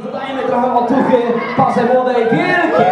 Dodajemy trochę otuchy parze młodej, wielkie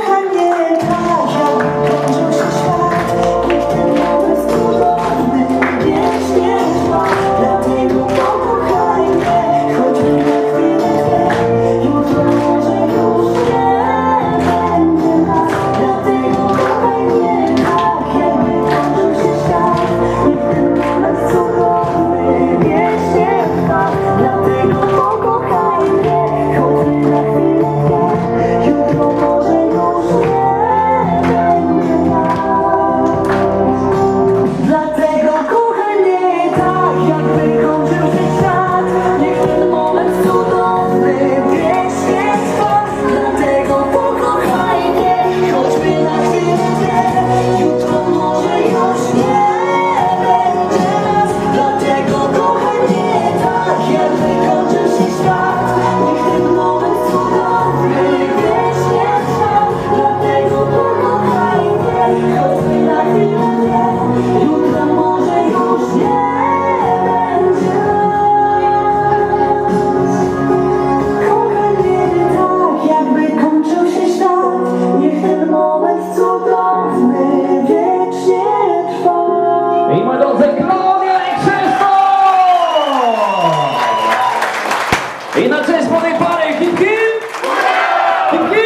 아, 김기